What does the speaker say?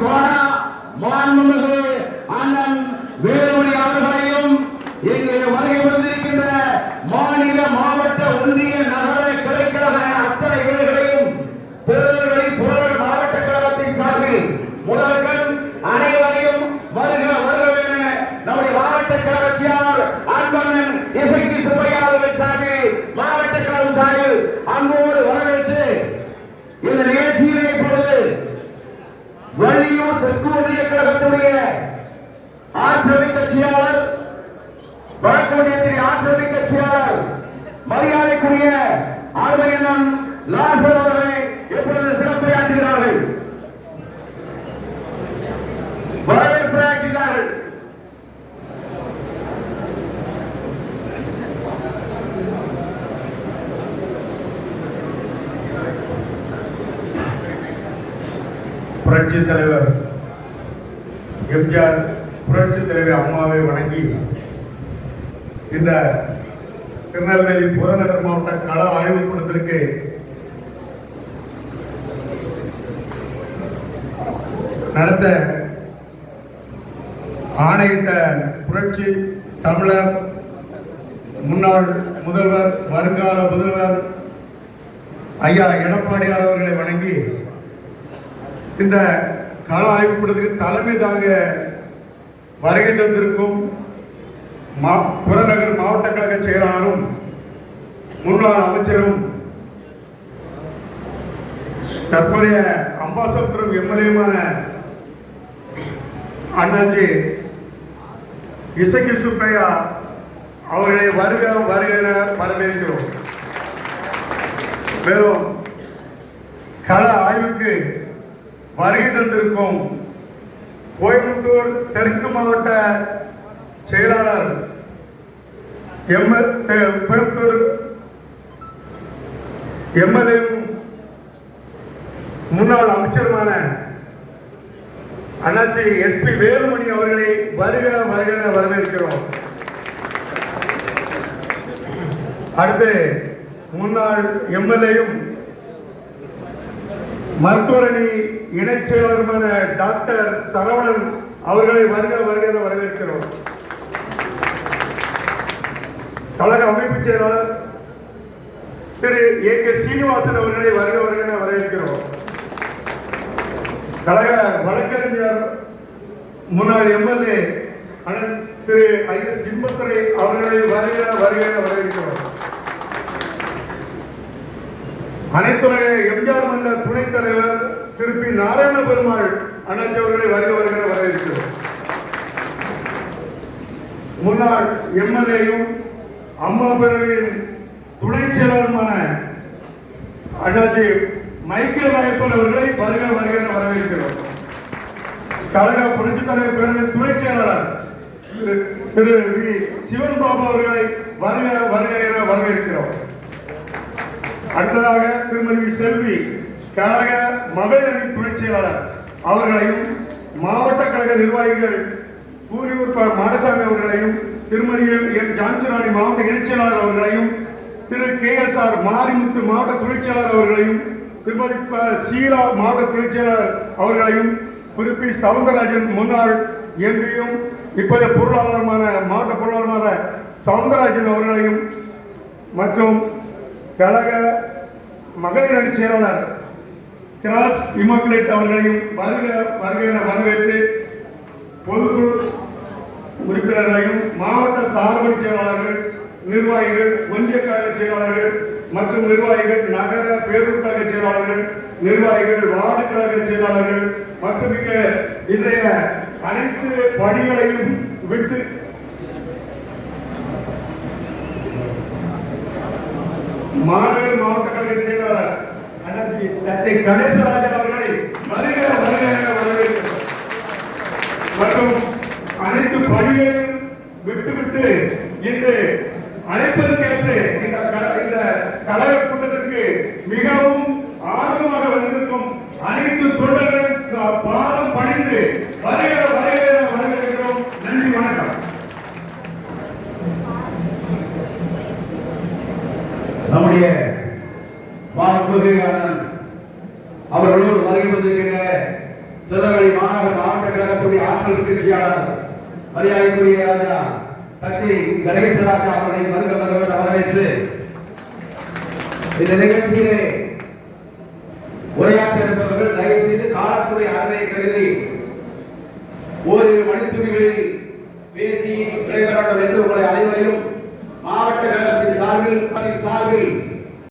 கோணா மாண்புமிகு அண்ணன் வேலுமணி அவர்களையும் இங்கே வருகை வந்திருக்கின்ற மாநில மாவட்ட ஒன்றிய நகர கிளைக்கழக அத்தனை வீடுகளையும் திருநெல்வேலி புறநகர் மாவட்ட கழகத்தின் சார்பில் முதல்கள் அனைவரையும் வருக வருகவென நம்முடைய மாவட்ட கழக செயலாளர் அன்பண்ணன் இசைக்கு சுப்பையா அவர்கள் சார்பில் மாவட்ட கழகம் சார்பில் அன்போடு வரவேற்று இந்த நிகழ்ச்சியிலே இப்பொழுது வள்ளியூர் தெற்கு ஒன்றிய கழகத்துடைய ஆற்றமிக்க செயலாளர் வடக்கு ஒன்றியத்தின் ஆற்றமிக்க செயலாளர் மரியாதைக்குரிய ஆர்வையண்ணன் லாசர் அவர்களை புரட்சி தலைவர் எம்ஜிஆர் புரட்சி தலைவி அம்மாவை வணங்கி இந்த திருநெல்வேலி புறநகர் மாவட்ட கள ஆய்வு கூடத்திற்கு நடத்த ஆணையிட்ட புரட்சி தமிழர் முன்னாள் முதல்வர் வருங்கால முதல்வர் ஐயா எடப்பாடியார் அவர்களை வணங்கி இந்த கால ஆய்வுக்கூடத்துக்கு தலைமை தாங்க வருகை தந்திருக்கும் மா புறநகர் மாவட்ட கழக செயலாளரும் முன்னாள் அமைச்சரும் தற்போதைய அம்பாசமுத்திரம் எம்எல்ஏமான அண்ணாச்சி இசக்கி சுப்பையா அவர்களை வருக வருக வரவேற்கிறோம். மேலும் கள ஆய்வுக்கு வருகை தந்திருக்கும் கோயம்புத்தூர் தெற்கு மாவட்ட செயலாளர் எம்எல் கோயம்புத்தூர் எம்எல்ஏ முன்னாள் அமைச்சருமான அண்ணாச்சி எஸ்பி வேலுமணி அவர்களை வருக வருக வரவேற்கிறோம். அடுத்து முன்னாள் எம்எல்ஏயும் மருத்துவரணி இணைச் செயலருமான டாக்டர் சரவணன் அவர்களை வருக வருக என வரவேற்கிறோம். கழக அமைப்பு செயலாளர் திரு ஏ கே சீனிவாசன் அவர்களை வருக வருக என வரவேற்கிறோம். கழக வழக்கறிஞர் முன்னாள் எம்எல்ஏ அண்ணன் திரு ஐ எஸ் இன்பத்துறை அவர்களை வருக வருக என வரவேற்கிறோம். அனைத்துலக எம்ஜிஆர் மன்ற துணைத் தலைவர் திருப்பி நாராயண பெருமாள் அண்ணாச்சி அவர்களை வருக வருகிற வரவேற்கிறோம் முன்னாள் எம்எல்ஏயும் அம்மா பேரவையின் துணை செயலாளருமான அண்ணாச்சி மைக்கேல் ராயப்பன் அவர்களை வருக வருக வரவேற்கிறோம் கழக புரட்சித் தலைவர் பேரவையின் துணை செயலாளர் திரு- வி சிவன் பாபு அவர்களை வருக வருக என வரவேற்கிறோம் அடுத்ததாக திருமதி வி. செல்வி கழக மகளிர் அணி துணை செயலாளர் அவர்களையும் மாவட்ட கழக நிர்வாகிகள் கூலியூர் மாடசாமி அவர்களையும் திருமதி எம் ஜான்சராணி மாவட்ட இணைச் செயலாளர் அவர்களையும் Thiru K S R Marimuthu மாவட்ட துணைச் செயலாளர் அவர்களையும் திருமதி சீலா மாவட்ட துணைச் செயலாளர் அவர்களையும் குறிப்பி சவுந்தரராஜன் முன்னாள் எம்பியும் இப்போதைய பொருளாளருமான மாவட்ட பொருளாளருமான சவுந்தரராஜன் அவர்களையும் மற்றும் கழக மகளிர் அணி செயலாளர் கிராஸ் இமக்குலேட் அவர்களையும் வருக வருக வரவேற்று பொதுக்குழு உறுப்பினர்களையும் மாவட்ட சார்பு செயலாளர்கள் நிர்வாகிகள் ஒன்றிய கழக செயலாளர்கள் மற்றும் நிர்வாகிகள் நகர பேரூர் கழக செயலாளர்கள் நிர்வாகிகள் வார்டு கழக செயலாளர்கள் மற்றும் இங்கே இன்றைய அனைத்து பணிகளையும் விட்டு மாநகர் மாவட்ட கழக செயலாளர் அண்ணாச்சி தச்சை கணேசராஜன் அவர்களை வருக வருக வரவேற்கிறோம். மற்றும் அனைத்து பணிகளையும் விட்டுவிட்டு இன்று அழைப்பதற்கேற்று இந்த இந்த கழக கூட்டத்திற்கு மிகவும் ஆர்வமாக வந்திருக்கும் அனைத்து தொண்டர்களும் பாடம் பணிந்து வருக வருக வரவேற்கிறோம். நன்றி வணக்கம். நம்முடைய மாண்புமிகு அண்ணன் அவர்களோடு வருகை வந்திருக்கிற திருநெல்வேலி மாநகர மாவட்ட கழகத்துடைய ஆற்றல் கட்சியாளர் மரியாதைக்குரிய ராஜா தச்சை கணேசராஜா அவர்களை வருக வருக வரவேற்று இந்த நிகழ்ச்சியிலே உரையாற்ற இருப்பவர்கள் தயவு செய்து காலத்துறை அறவை கருதி ஓரிரு மணித்துளிகளில் பேசி விடைபெற வேண்டும் உங்களை அனைவரையும் மாவட்ட கழகத்தின் சார்பில் சார்பில்